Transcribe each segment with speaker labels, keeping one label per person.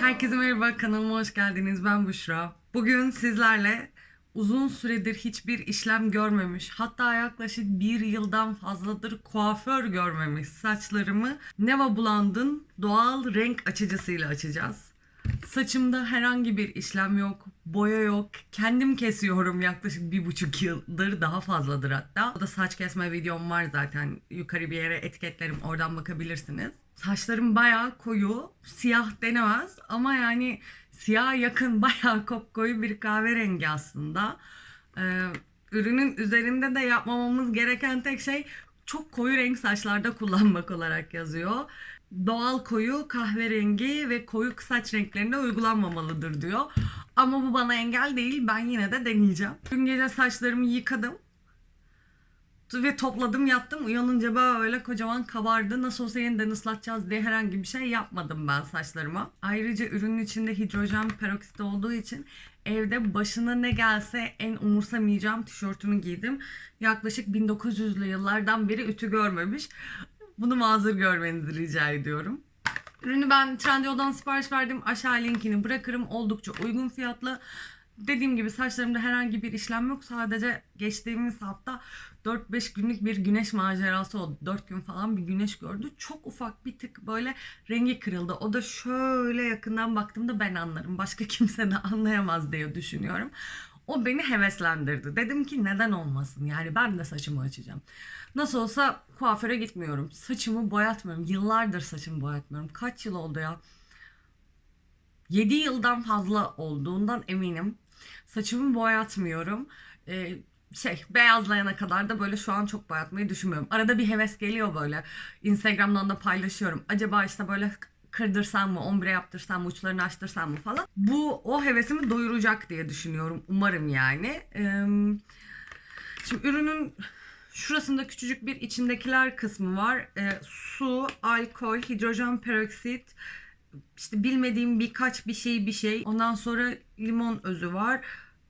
Speaker 1: Herkese merhaba kanalıma hoş geldiniz. Ben Büşra. Bugün sizlerle uzun süredir hiçbir işlem görmemiş, hatta yaklaşık bir yıldan fazladır kuaför görmemiş saçlarımı Neva Blonde'ın doğal renk açıcısıyla açacağız. Saçımda herhangi bir işlem yok, boya yok. Kendim kesiyorum yaklaşık bir buçuk yıldır, daha fazladır hatta. O da saç kesme videom var zaten. Yukarı bir yere etiketlerim, oradan bakabilirsiniz. Saçlarım bayağı koyu, siyah denemez ama yani siyah yakın bayağı kopkoyu bir kahverengi aslında. Ee, ürünün üzerinde de yapmamamız gereken tek şey çok koyu renk saçlarda kullanmak olarak yazıyor. Doğal koyu, kahverengi ve koyu saç renklerinde uygulanmamalıdır diyor. Ama bu bana engel değil. Ben yine de deneyeceğim. Dün gece saçlarımı yıkadım ve topladım yattım. Uyanınca böyle kocaman kabardı. Nasıl olsa yeniden ıslatacağız diye herhangi bir şey yapmadım ben saçlarıma. Ayrıca ürünün içinde hidrojen peroksit olduğu için evde başına ne gelse en umursamayacağım tişörtümü giydim. Yaklaşık 1900'lü yıllardan beri ütü görmemiş. Bunu mazur görmenizi rica ediyorum. Ürünü ben Trendyol'dan sipariş verdim. Aşağı linkini bırakırım. Oldukça uygun fiyatlı. Dediğim gibi saçlarımda herhangi bir işlem yok. Sadece geçtiğimiz hafta 4-5 günlük bir güneş macerası oldu. 4 gün falan bir güneş gördü. Çok ufak bir tık böyle rengi kırıldı. O da şöyle yakından baktığımda ben anlarım. Başka kimse de anlayamaz diye düşünüyorum. O beni heveslendirdi. Dedim ki neden olmasın? Yani ben de saçımı açacağım. Nasıl olsa kuaföre gitmiyorum. Saçımı boyatmıyorum. Yıllardır saçımı boyatmıyorum. Kaç yıl oldu ya? 7 yıldan fazla olduğundan eminim. Saçımı boyatmıyorum. Ee, şey beyazlayana kadar da böyle şu an çok boyatmayı düşünmüyorum. Arada bir heves geliyor böyle. Instagram'dan da paylaşıyorum. Acaba işte böyle kırdırsam mı, ombre yaptırsam mı, uçlarını açtırsam mı falan. Bu o hevesimi doyuracak diye düşünüyorum. Umarım yani. Şimdi ürünün şurasında küçücük bir içindekiler kısmı var. Su, alkol, hidrojen peroksit, işte bilmediğim birkaç bir şey bir şey. Ondan sonra limon özü var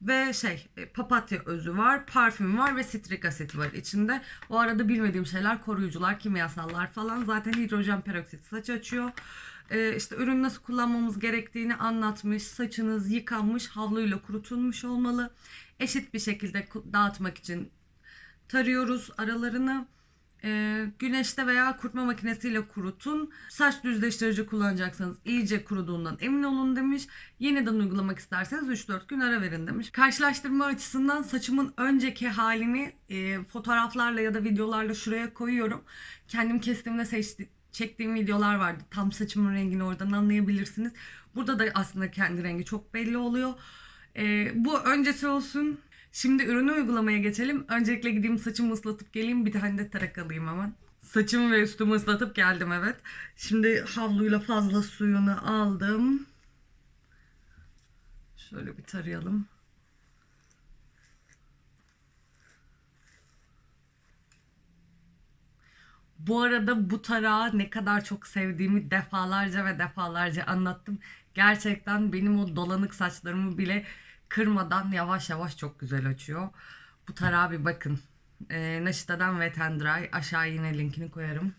Speaker 1: ve şey e, papatya özü var, parfüm var ve sitrik asit var içinde. O arada bilmediğim şeyler koruyucular, kimyasallar falan. Zaten hidrojen peroksit saç açıyor. Ee, işte ürün nasıl kullanmamız gerektiğini anlatmış. Saçınız yıkanmış, havluyla kurutulmuş olmalı. Eşit bir şekilde dağıtmak için tarıyoruz aralarını. Ee, güneşte veya kurutma makinesiyle kurutun. Saç düzleştirici kullanacaksanız iyice kuruduğundan emin olun demiş. Yeniden uygulamak isterseniz 3-4 gün ara verin demiş. Karşılaştırma açısından saçımın önceki halini e, fotoğraflarla ya da videolarla şuraya koyuyorum. Kendim kestiğimde seçti, çektiğim videolar vardı. Tam saçımın rengini oradan anlayabilirsiniz. Burada da aslında kendi rengi çok belli oluyor. Ee, bu öncesi olsun. Şimdi ürünü uygulamaya geçelim. Öncelikle gideyim saçımı ıslatıp geleyim. Bir tane de tarak alayım hemen. Saçımı ve üstümü ıslatıp geldim evet. Şimdi havluyla fazla suyunu aldım. Şöyle bir tarayalım. Bu arada bu tarağı ne kadar çok sevdiğimi defalarca ve defalarca anlattım. Gerçekten benim o dolanık saçlarımı bile kırmadan yavaş yavaş çok güzel açıyor. Bu tarağa bir bakın. Ee, Naşita'dan Wet and Dry. Aşağı yine linkini koyarım.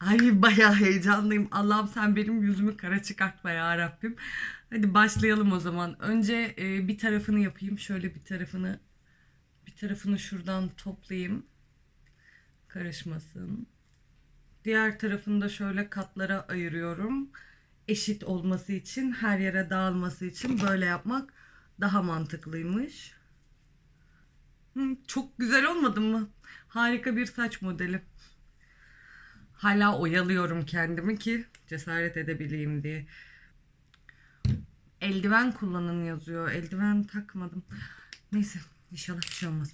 Speaker 1: Ay bayağı heyecanlıyım. Allah'ım sen benim yüzümü kara çıkartma ya Rabbim. Hadi başlayalım o zaman. Önce e, bir tarafını yapayım. Şöyle bir tarafını bir tarafını şuradan toplayayım. Karışmasın. Diğer tarafını da şöyle katlara ayırıyorum. Eşit olması için, her yere dağılması için böyle yapmak daha mantıklıymış. Çok güzel olmadı mı? Harika bir saç modeli. Hala oyalıyorum kendimi ki cesaret edebileyim diye. Eldiven kullanın yazıyor. Eldiven takmadım. Neyse inşallah bir şey olmaz.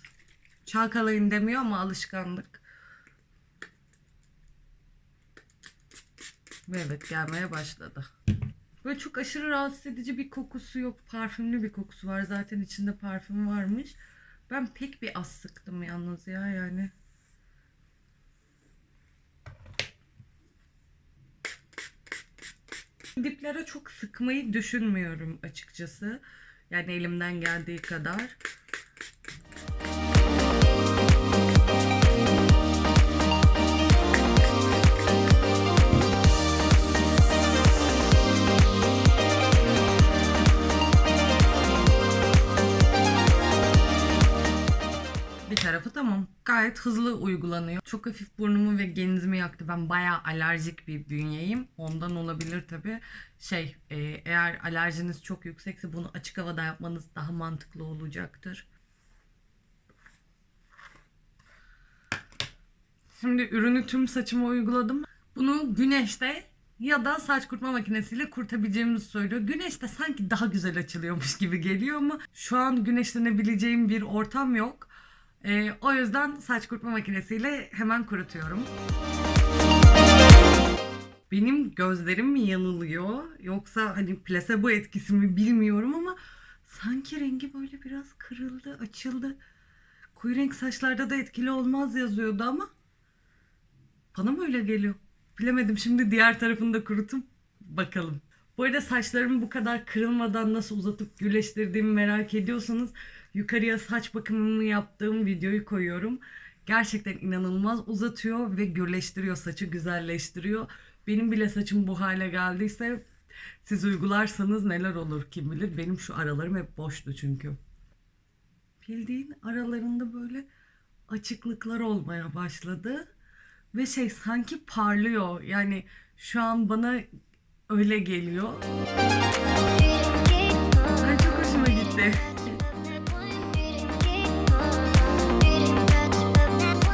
Speaker 1: Çalkalayın demiyor ama alışkanlık. Ve evet gelmeye başladı. Böyle çok aşırı rahatsız edici bir kokusu yok. Parfümlü bir kokusu var. Zaten içinde parfüm varmış. Ben pek bir az sıktım yalnız ya yani. Diplere çok sıkmayı düşünmüyorum açıkçası. Yani elimden geldiği kadar. Gayet hızlı uygulanıyor. Çok hafif burnumu ve genizimi yaktı. Ben bayağı alerjik bir bünyeyim. Ondan olabilir tabii. Şey e, eğer alerjiniz çok yüksekse bunu açık havada yapmanız daha mantıklı olacaktır. Şimdi ürünü tüm saçıma uyguladım. Bunu güneşte ya da saç kurutma makinesiyle kurutabileceğimizi söylüyor. Güneşte sanki daha güzel açılıyormuş gibi geliyor ama şu an güneşlenebileceğim bir ortam yok. Ee, o yüzden saç kurutma makinesiyle hemen kurutuyorum. Benim gözlerim mi yanılıyor yoksa hani plasebo etkisi mi bilmiyorum ama sanki rengi böyle biraz kırıldı, açıldı. Koyu renk saçlarda da etkili olmaz yazıyordu ama bana mı öyle geliyor? Bilemedim. Şimdi diğer tarafını da kurutup bakalım. Bu arada saçlarımı bu kadar kırılmadan nasıl uzatıp gürleştirdiğimi merak ediyorsanız yukarıya saç bakımımı yaptığım videoyu koyuyorum. Gerçekten inanılmaz uzatıyor ve gürleştiriyor saçı, güzelleştiriyor. Benim bile saçım bu hale geldiyse siz uygularsanız neler olur kim bilir. Benim şu aralarım hep boştu çünkü. Bildiğin aralarında böyle açıklıklar olmaya başladı. Ve şey sanki parlıyor. Yani şu an bana öyle geliyor. Ay çok hoşuma gitti.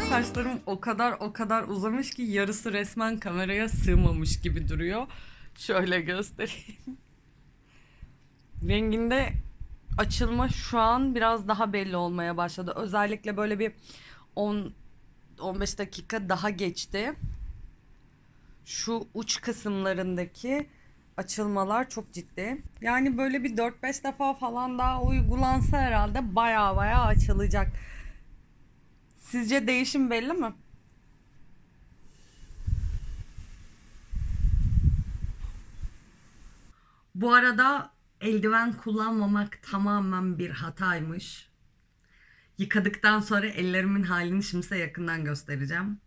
Speaker 1: Saçlarım o kadar o kadar uzamış ki yarısı resmen kameraya sığmamış gibi duruyor. Şöyle göstereyim. Renginde açılma şu an biraz daha belli olmaya başladı. Özellikle böyle bir 10 15 dakika daha geçti. Şu uç kısımlarındaki açılmalar çok ciddi. Yani böyle bir 4-5 defa falan daha uygulansa herhalde baya baya açılacak. Sizce değişim belli mi? Bu arada eldiven kullanmamak tamamen bir hataymış. Yıkadıktan sonra ellerimin halini şimdi size yakından göstereceğim.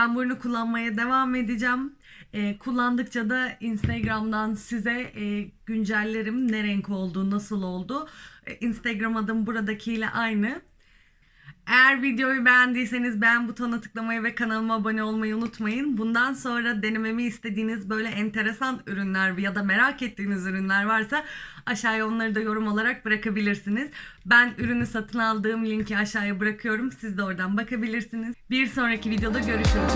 Speaker 1: Ben bunu kullanmaya devam edeceğim. Ee, kullandıkça da Instagram'dan size e, güncellerim ne renk oldu, nasıl oldu. Ee, Instagram adım buradakiyle aynı. Eğer videoyu beğendiyseniz beğen butonuna tıklamayı ve kanalıma abone olmayı unutmayın. Bundan sonra denememi istediğiniz böyle enteresan ürünler ya da merak ettiğiniz ürünler varsa aşağıya onları da yorum olarak bırakabilirsiniz. Ben ürünü satın aldığım linki aşağıya bırakıyorum. Siz de oradan bakabilirsiniz. Bir sonraki videoda görüşürüz.